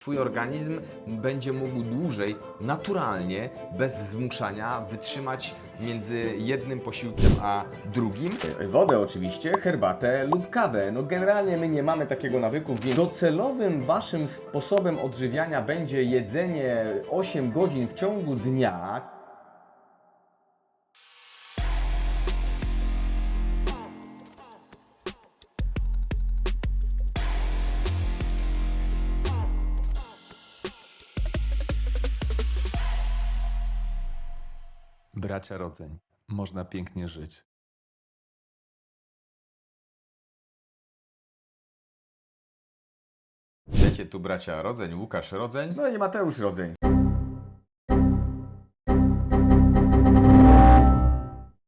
Twój organizm będzie mógł dłużej, naturalnie, bez zmuszania, wytrzymać między jednym posiłkiem a drugim. Wodę oczywiście, herbatę lub kawę. No generalnie my nie mamy takiego nawyku, więc docelowym waszym sposobem odżywiania będzie jedzenie 8 godzin w ciągu dnia. Bracia rodzeń, można pięknie żyć. Wiecie tu bracia Rodzeń, Łukasz Rodzeń. No i Mateusz Rodzeń.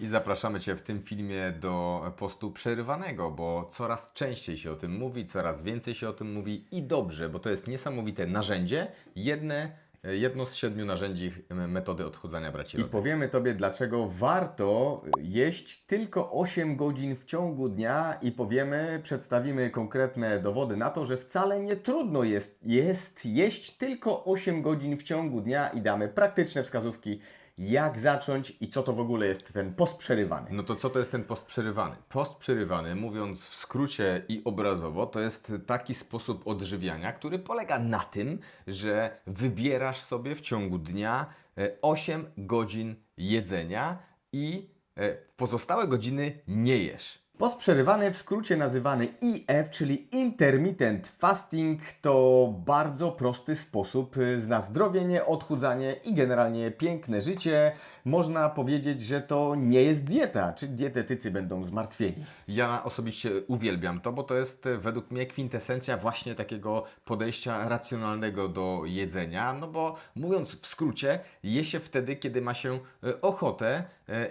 I zapraszamy Cię w tym filmie do postu przerywanego, bo coraz częściej się o tym mówi, coraz więcej się o tym mówi i dobrze, bo to jest niesamowite narzędzie, jedne, jedno z siedmiu narzędzi metody odchudzania braci I Rodzeń. powiemy Tobie, dlaczego warto jeść tylko 8 godzin w ciągu dnia i powiemy, przedstawimy konkretne dowody na to, że wcale nie trudno jest, jest jeść tylko 8 godzin w ciągu dnia i damy praktyczne wskazówki, jak zacząć i co to w ogóle jest ten post przerywany. No to co to jest ten post przerywany? Post przerywany, mówiąc w skrócie i obrazowo, to jest taki sposób odżywiania, który polega na tym, że wybierasz sobie w ciągu dnia e, 8 godzin jedzenia i e, w pozostałe godziny nie jesz. Post przerywany, w skrócie nazywany IF, czyli Intermittent Fasting, to bardzo prosty sposób y, na zdrowienie, odchudzanie i generalnie piękne życie. Można powiedzieć, że to nie jest dieta, czy dietetycy będą zmartwieni. Ja osobiście uwielbiam to, bo to jest e, według mnie kwintesencja właśnie takiego podejścia racjonalnego do jedzenia. No bo mówiąc w skrócie, je się wtedy, kiedy ma się e, ochotę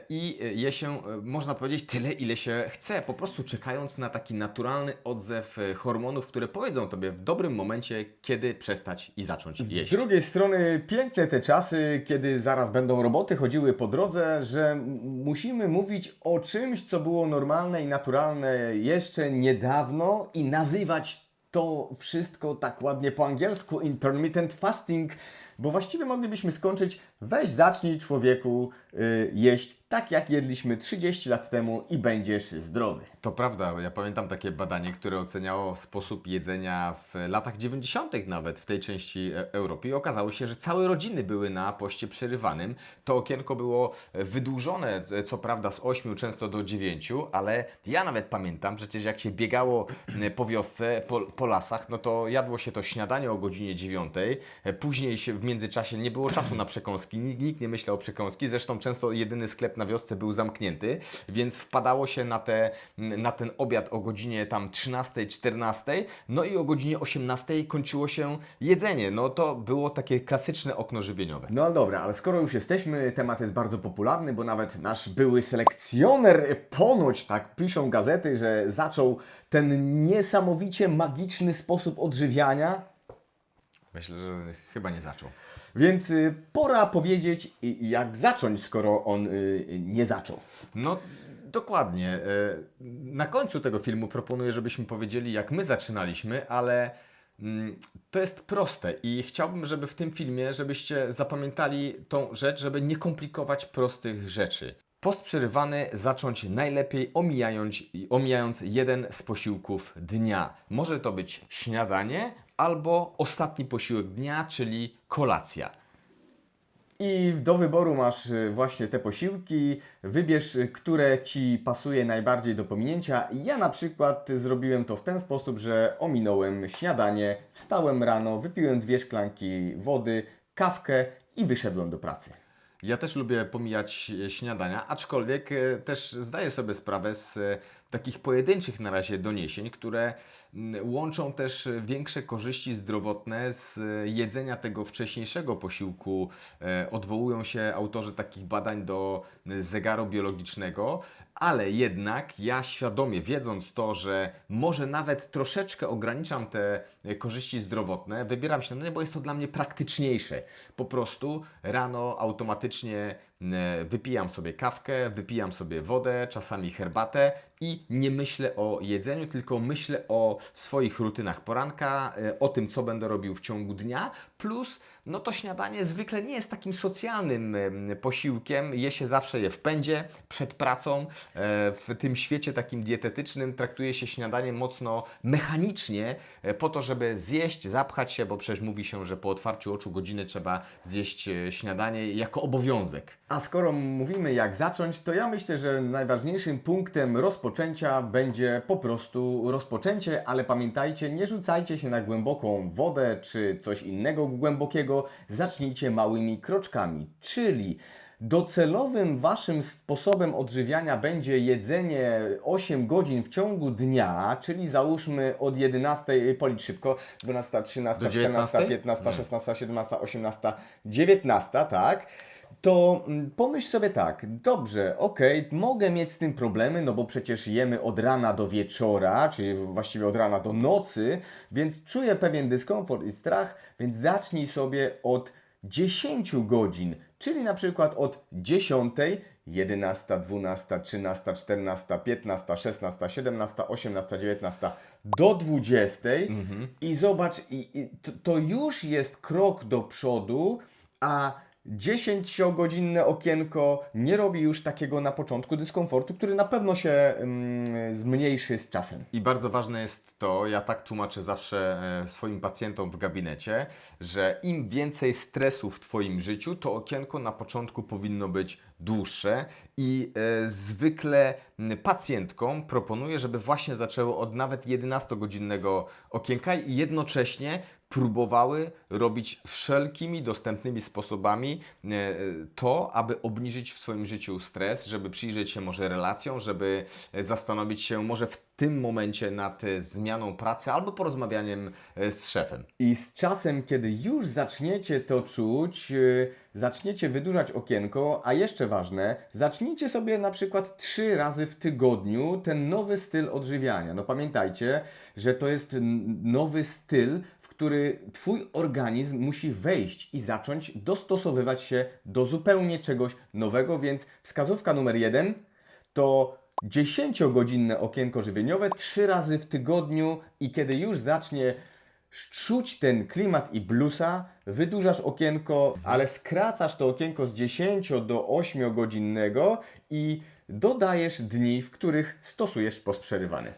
i e, je się, e, można powiedzieć, tyle, ile się chce. Po prostu czekając na taki naturalny odzew e, hormonów, które powiedzą Tobie w dobrym momencie, kiedy przestać i zacząć Z jeść. drugiej strony piękne te czasy, kiedy zaraz będą roboty chodziły po drodze, że musimy mówić o czymś, co było normalne i naturalne jeszcze niedawno i nazywać to wszystko tak ładnie po angielsku intermittent fasting, bo właściwie moglibyśmy skończyć weź zacznij człowieku y, jeść tak jak jedliśmy 30 lat temu i będziesz zdrowy. To prawda, ja pamiętam takie badanie, które oceniało sposób jedzenia w latach 90. nawet w tej części e, Europy i okazało się, że całe rodziny były na poście przerywanym. To okienko było wydłużone, co prawda z 8 często do 9, ale ja nawet pamiętam, przecież jak się biegało e, po wiosce, po, po lasach, no to jadło się to śniadanie o godzinie 9, e, później się w międzyczasie nie było czasu na przekąski, nikt, nikt nie myślał o przekąski, zresztą często jedyny sklep na wiosce był zamknięty, więc wpadało się na, te, na ten obiad o godzinie tam 13, 14, no i o godzinie 18 kończyło się jedzenie. No to było takie klasyczne okno żywieniowe. No dobra, ale skoro już jesteśmy, temat jest bardzo popularny, bo nawet nasz były selekcjoner ponoć, tak piszą gazety, że zaczął ten niesamowicie magiczny sposób odżywiania, Myślę, że chyba nie zaczął. Więc y, pora powiedzieć i- jak zacząć, skoro on y, nie zaczął. No, dokładnie. Na końcu tego filmu proponuję, żebyśmy powiedzieli, jak my zaczynaliśmy, ale mm, to jest proste i chciałbym, żeby w tym filmie, żebyście zapamiętali tą rzecz, żeby nie komplikować prostych rzeczy. Post przerywany zacząć najlepiej omijając, omijając jeden z posiłków dnia. Może to być śniadanie albo ostatni posiłek dnia, czyli kolacja. I do wyboru masz y, właśnie te posiłki, wybierz, y, które Ci pasuje najbardziej do pominięcia. Ja na przykład zrobiłem to w ten sposób, że ominąłem śniadanie, wstałem rano, wypiłem dwie szklanki wody, kawkę i wyszedłem do pracy. Ja też lubię pomijać e, śniadania, aczkolwiek e, też zdaję sobie sprawę z e, takich pojedynczych na razie doniesień, które mm, łączą też e, większe korzyści zdrowotne z e, jedzenia tego wcześniejszego posiłku. E, Odwołują się autorzy takich badań do zegaru biologicznego, ale jednak ja świadomie, wiedząc to, że może nawet troszeczkę ograniczam te korzyści zdrowotne, wybieram śniadanie, bo jest to dla mnie praktyczniejsze. Po prostu rano automatycznie wypijam sobie kawkę, wypijam sobie wodę, czasami herbatę i nie myślę o jedzeniu, tylko myślę o swoich rutynach poranka, e, o tym, co będę robił w ciągu dnia, plus no to śniadanie zwykle nie jest takim socjalnym em, posiłkiem, je się zawsze je w pędzie, przed pracą. E, W tym świecie takim dietetycznym traktuje się śniadanie mocno mechanicznie, e, po to, żeby zjeść, zapchać się, bo przecież mówi się, że po otwarciu oczu godziny trzeba zjeść śniadanie jako obowiązek. A skoro mówimy jak zacząć, to ja myślę, że najważniejszym punktem rozpoczęcia będzie po prostu rozpoczęcie, ale pamiętajcie, nie rzucajcie się na głęboką wodę czy coś innego głębokiego, zacznijcie małymi kroczkami, czyli Docelowym waszym sposobem odżywiania będzie jedzenie 8 godzin w ciągu dnia, czyli załóżmy od 11, policz szybko, 12, 13, Do 14, 19? 15, Nie. 16, 17, 18, 19, tak? To mm, pomyśl sobie tak, dobrze, okej, mogę mieć z tym problemy, no bo przecież jemy od rana do wieczora, czyli właściwie od rana do nocy, więc czuję pewien dyskomfort i strach, więc zacznij sobie od 10 godzin, czyli na przykład od 10, 11, 12, 13, 14, 15, 16, 17, 18, 19 do 20 i zobacz, i, i to, to już jest krok do przodu, a 10-godzinne okienko nie robi już takiego na początku dyskomfortu, który na pewno się mm, zmniejszy z czasem. I bardzo ważne jest to, ja tak tłumaczę zawsze e, swoim pacjentom w gabinecie, że im więcej stresu w Twoim życiu, to okienko na początku powinno być dłuższe i e, zwykle pacjentkom proponuję, żeby właśnie zaczęły od nawet 11-godzinnego okienka i jednocześnie próbowały robić wszelkimi dostępnymi sposobami e, to, aby obniżyć w swoim życiu stres, żeby przyjrzeć się może relacjom, żeby e, zastanowić się może w tym momencie nad e, zmianą pracy albo porozmawianiem z szefem. I z czasem, kiedy już zaczniecie to czuć, zaczniecie wydłużać okienko, a jeszcze ważne, zacznijcie sobie na przykład trzy razy w tygodniu ten nowy styl odżywiania. No pamiętajcie, że to jest nowy styl, który Twój organizm musi wejść i zacząć dostosowywać się do zupełnie czegoś nowego, więc wskazówka numer jeden to 10-godzinne okienko żywieniowe trzy razy w tygodniu i kiedy już zacznie czuć ten klimat i blusa, wydłużasz okienko, ale skracasz to okienko z 10 do 8 godzinnego i dodajesz dni, w których stosujesz post przerywany.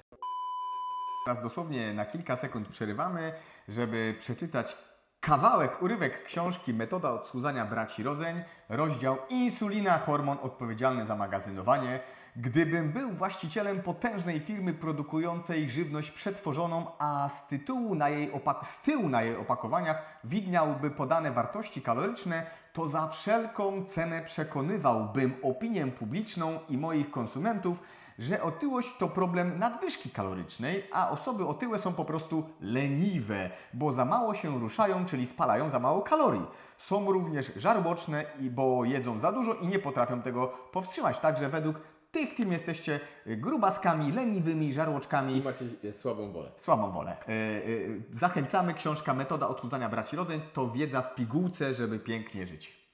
Teraz dosłownie na kilka sekund przerywamy, żeby przeczytać kawałek, urywek książki Metoda odchudzania braci rodzeń, rozdział Insulina, hormon odpowiedzialny za magazynowanie. Gdybym był właścicielem potężnej firmy produkującej żywność przetworzoną, a z tytułu na jej opak- z tyłu na jej opakowaniach widniałyby podane wartości kaloryczne, to za wszelką cenę przekonywałbym opinię publiczną i moich konsumentów, że otyłość to problem nadwyżki kalorycznej, a osoby otyłe są po prostu leniwe, bo za mało się ruszają, czyli spalają za mało kalorii. Są również żarłoczne, i- bo jedzą za dużo i nie potrafią tego powstrzymać. Także według tych firm jesteście grubaskami, leniwymi, żarłoczkami. macie słabą wolę. Słabą wolę. Yy, yy, zachęcamy. Książka Metoda odchudzania braci rodzeń to wiedza w pigułce, żeby pięknie żyć.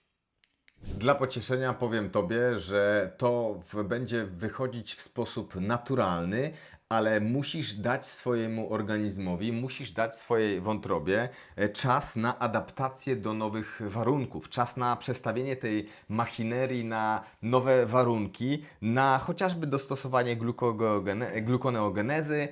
Dla pocieszenia powiem Tobie, że to będzie wychodzić w sposób naturalny, ale musisz dać swojemu organizmowi, musisz dać swojej wątrobie e, czas na adaptację do nowych warunków, czas na przestawienie tej machinerii na nowe warunki, na chociażby dostosowanie glukoneogenezy,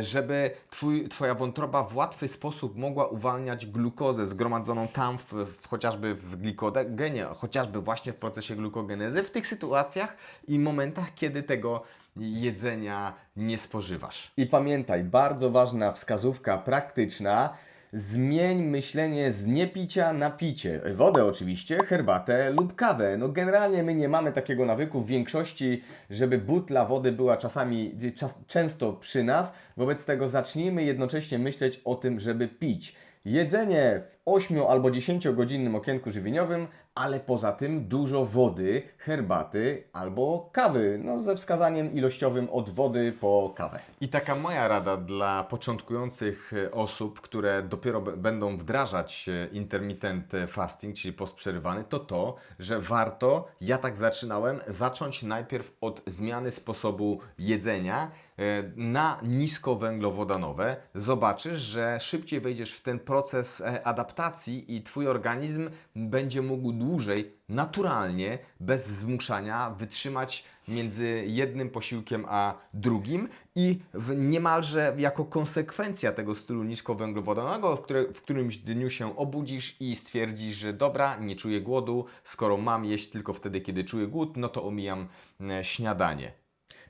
żeby twój, Twoja wątroba w łatwy sposób mogła uwalniać glukozę zgromadzoną tam, w, w, chociażby w glikogenie, chociażby właśnie w procesie glukogenezy, w tych sytuacjach i momentach, kiedy tego jedzenia nie spożywasz. I pamiętaj, bardzo ważna wskazówka praktyczna. Zmień myślenie z niepicia na picie. Wodę oczywiście, herbatę lub kawę. No generalnie my nie mamy takiego nawyku w większości, żeby butla wody była czasami czas, często przy nas. Wobec tego zacznijmy jednocześnie myśleć o tym, żeby pić. Jedzenie w 8 albo 10 godzinnym okienku żywieniowym, ale poza tym dużo wody, herbaty albo kawy, no ze wskazaniem ilościowym od wody po kawę. I taka moja rada dla początkujących e, osób, które dopiero będą wdrażać e, intermittent fasting, czyli post przerywany, to to, że warto, ja tak zaczynałem, zacząć najpierw od zmiany sposobu jedzenia e, na niskowęglowodanowe. Zobaczysz, że szybciej wejdziesz w ten proces e, adaptacji i Twój organizm będzie mógł dłużej, naturalnie, bez zmuszania, wytrzymać między jednym posiłkiem a drugim i w niemalże jako konsekwencja tego stylu niskowęglowodanowego, w, w którymś dniu się obudzisz i stwierdzisz, że dobra, nie czuję głodu, skoro mam jeść tylko wtedy, kiedy czuję głód, no to omijam e, śniadanie.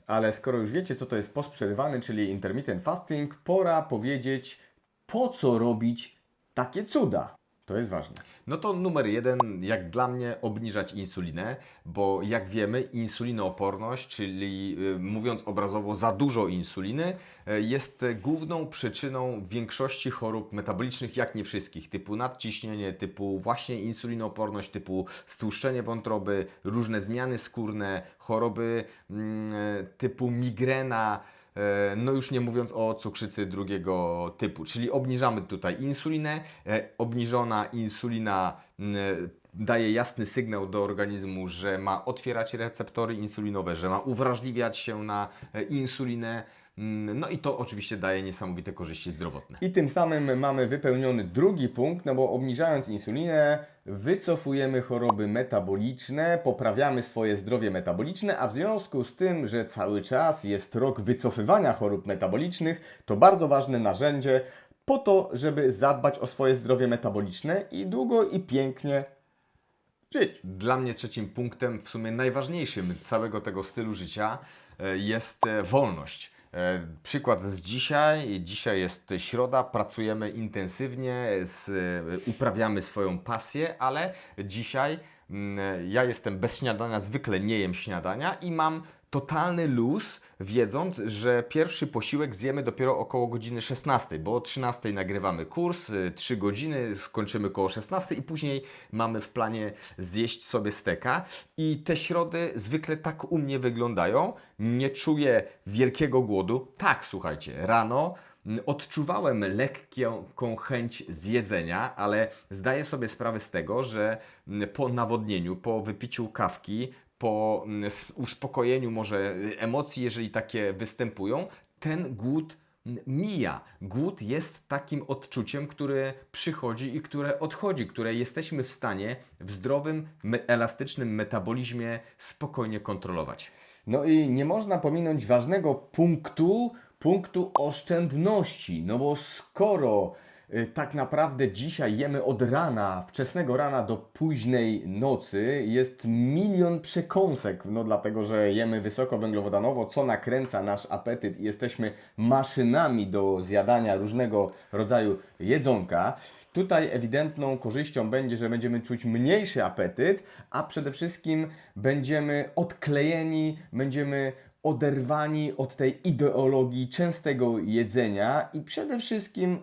Ale skoro już wiecie, co to jest post przerywany, czyli intermittent fasting, pora powiedzieć, po co robić takie cuda. To jest ważne. No to numer jeden, jak dla mnie, obniżać insulinę, bo jak wiemy, insulinooporność, czyli y, mówiąc obrazowo, za dużo insuliny, y, jest główną przyczyną większości chorób metabolicznych, jak nie wszystkich, typu nadciśnienie, typu właśnie insulinooporność, typu stłuszczenie wątroby, różne zmiany skórne, choroby mm, typu migrena. E, No już nie mówiąc o cukrzycy drugiego typu, czyli obniżamy tutaj insulinę. E, Obniżona insulina daje jasny sygnał do organizmu, że ma otwierać receptory insulinowe, że ma uwrażliwiać się na e, insulinę. Mm, No i to oczywiście daje niesamowite korzyści zdrowotne. I tym samym mamy wypełniony drugi punkt, no bo obniżając insulinę, wycofujemy choroby metaboliczne, poprawiamy swoje zdrowie metaboliczne, a w związku z tym, że cały czas jest rok wycofywania chorób metabolicznych, to bardzo ważne narzędzie po to, żeby zadbać o swoje zdrowie metaboliczne i długo i pięknie żyć. Dla mnie trzecim punktem, w sumie najważniejszym całego tego stylu życia e, jest e, wolność. E, Przykład z dzisiaj. Dzisiaj jest środa, pracujemy intensywnie, z, e, uprawiamy swoją pasję, ale dzisiaj mm, ja jestem bez śniadania, zwykle nie jem śniadania i mam totalny luz, wiedząc, że pierwszy posiłek zjemy dopiero około godziny 16, bo o 13 nagrywamy kurs, 3 godziny, skończymy koło 16 i później mamy w planie zjeść sobie steka. I te środy zwykle tak u mnie wyglądają. Nie czuję wielkiego głodu. Tak, słuchajcie, rano mm, odczuwałem lekką chęć zjedzenia, ale zdaję sobie sprawę z tego, że mm, po nawodnieniu, po wypiciu kawki, po mm, uspokojeniu może emocji, jeżeli takie występują, ten głód mija. Głód jest takim odczuciem, które przychodzi i które odchodzi, które jesteśmy w stanie w zdrowym, elastycznym metabolizmie spokojnie kontrolować. No i nie można pominąć ważnego punktu, punktu oszczędności. No bo skoro tak naprawdę dzisiaj jemy od rana, wczesnego rana do późnej nocy, jest milion przekąsek, no dlatego, że jemy wysokowęglowodanowo, co nakręca nasz apetyt i jesteśmy maszynami do zjadania różnego rodzaju jedzonka. Tutaj ewidentną korzyścią będzie, że będziemy czuć mniejszy apetyt, a przede wszystkim będziemy odklejeni, będziemy oderwani od tej ideologii częstego jedzenia i przede wszystkim y,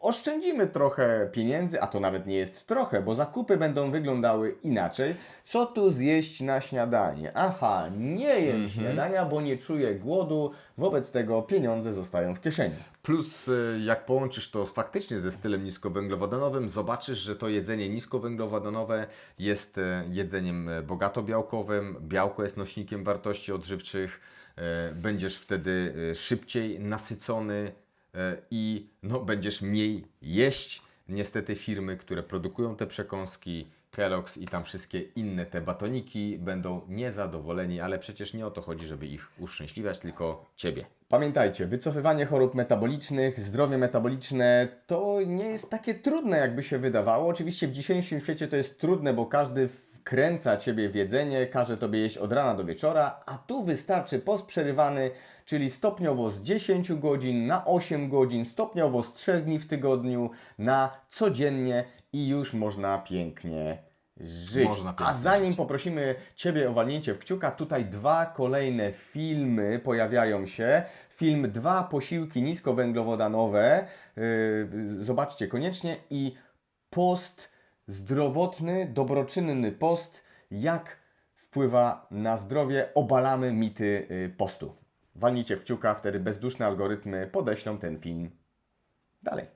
oszczędzimy trochę pieniędzy, a to nawet nie jest trochę, bo zakupy będą wyglądały inaczej. Co tu zjeść na śniadanie? Aha, nie jem śniadania, bo nie czuję głodu, wobec tego pieniądze zostają w kieszeni. Plus, y, jak połączysz to faktycznie ze stylem niskowęglowodanowym, zobaczysz, że to jedzenie niskowęglowodanowe jest jedzeniem bogato białkowym, białko jest nośnikiem wartości odżywczych, będziesz wtedy y, szybciej nasycony y, i no, będziesz mniej jeść. Niestety firmy, które produkują te przekąski, Kellogg's i tam wszystkie inne te batoniki będą niezadowoleni, ale przecież nie o to chodzi, żeby ich uszczęśliwiać, tylko Ciebie. Pamiętajcie, wycofywanie chorób metabolicznych, zdrowie metaboliczne to nie jest takie trudne, jakby się wydawało. Oczywiście w dzisiejszym świecie to jest trudne, bo każdy wkręca Ciebie w jedzenie, każe Tobie jeść od rana do wieczora, a tu wystarczy post przerywany, czyli stopniowo z 10 godzin na 8 godzin, stopniowo z 3 dni w tygodniu na codziennie i już można pięknie żyć. Można a zanim poprosimy Ciebie o walnięcie w kciuka, tutaj dwa kolejne filmy pojawiają się. Film Dwa posiłki niskowęglowodanowe. Yy, zobaczcie koniecznie i post zdrowotny, dobroczynny post, jak wpływa na zdrowie, obalamy mity y, postu. Walnijcie w kciuka, wtedy bezduszne algorytmy podeślą ten film dalej.